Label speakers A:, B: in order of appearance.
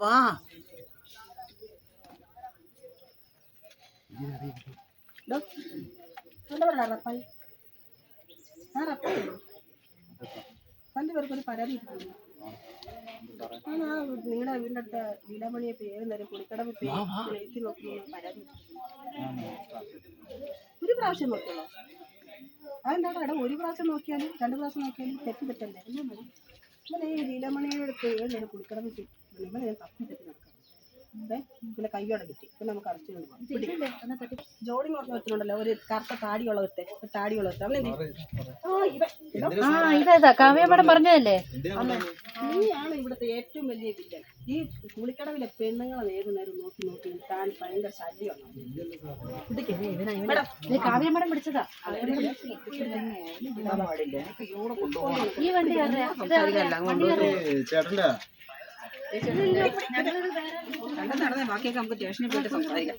A: വാ
B: ഡോ, ഇവിടെ വരാടാ റപ്പാൽ. ആ റപ്പാൽ. രണ്ടു പേർക്ക് ഒരു പരാതി. ആ, ആ, നിങ്ങളുടെ വീടിന്റെ അടുത്ത വീടാമണിയെ പേര് നേരം കുളിക്കടവ് പേര് പരാതി ഒരു പ്രാവശ്യം നോക്കിയുള്ളൂ അതെന്താ കട ഒരു പ്രാവശ്യം നോക്കിയാലും രണ്ട് പ്രാവശ്യം നോക്കിയാലും തെറ്റ് തെറ്റല്ലേ എന്നാ ഈ ലീലാമണിയുടെ പേര് നേരം കുളിക്കടവ് ഇവനെ ഞാൻ തപ്പി തെറ്റി നടക്കാം പിന്നെ കയ്യോടെ കിട്ടി. പിന്നെ നമുക്ക് അറസ്റ്റ് കൊണ്ട് പോകാം. ജോഡി നോക്കി വെച്ചിട്ടുണ്ടല്ലോ. ഒരു കറുത്ത താടിയുള്ള ഒരുത്തെ ഒരു താടിയുള്ള ഒരുത്തെ അവൻ എന്ത് ചെയ്യും? ആ ഇവൻ. ഇവൻ
C: ആ ഇതാ കാവ്യ മേഡം പറഞ്ഞതല്ലേ?
B: നീയാണ് ഇവിടുത്തെ ഏറ്റവും വലിയ വില്ലൻ. ഈ കുളിക്കടവിലെ പെണ്ണുങ്ങളെ ഏത് നേരം നോക്കി നോക്കി താൻ ഭയങ്കര ശല്യമാണ്. പിടിക്ക്. മേഡം,
C: ഇത് കാവ്യ മേഡം പിടിച്ചതാ. ഈ വണ്ടി?
D: ചേട്ടന്റെ
B: നടന്നേ ബാക്കിയൊക്കെ നമുക്ക് സ്റ്റേഷനിൽ പോയിട്ട് സംസാരിക്കാം.